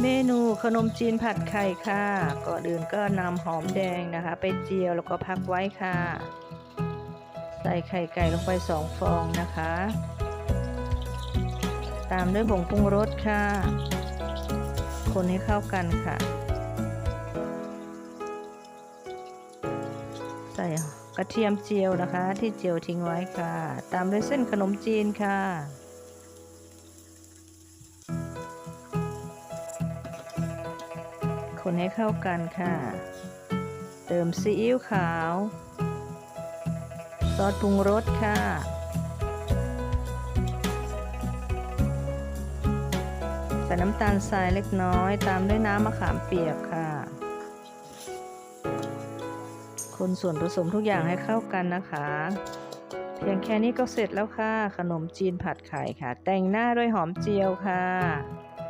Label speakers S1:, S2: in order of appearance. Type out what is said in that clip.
S1: เมนูขนมจีนผัดไข่ค่ะก่อนอื่นก็นำหอมแดงนะคะ ไปเจียวแล้วก็พักไว้ค่ะ ใส่ไข่ไก่ลงไปสองฟองนะคะ ตามด้วยผงปรุงรสค่ะ คนให้เข้ากันค่ะ ใส่กระเทียมเจียวนะคะ ที่เจียวทิ้งไว้ค่ะ ตามด้วยเส้นขนมจีนค่ะ คนให้เข้ากันค่ะ เติมซีอิ๊วขาว ซอสปรุงรสค่ะ ใส่น้ำตาลทรายเล็กน้อย ตามด้วยน้ำมะขามเปียกค่ะ คนส่วนผสมทุกอย่างให้เข้ากันนะคะ เพียงแค่นี้ก็เสร็จแล้วค่ะ ขนมจีนผัดไข่ค่ะ แต่งหน้าด้วยหอมเจียวค่ะ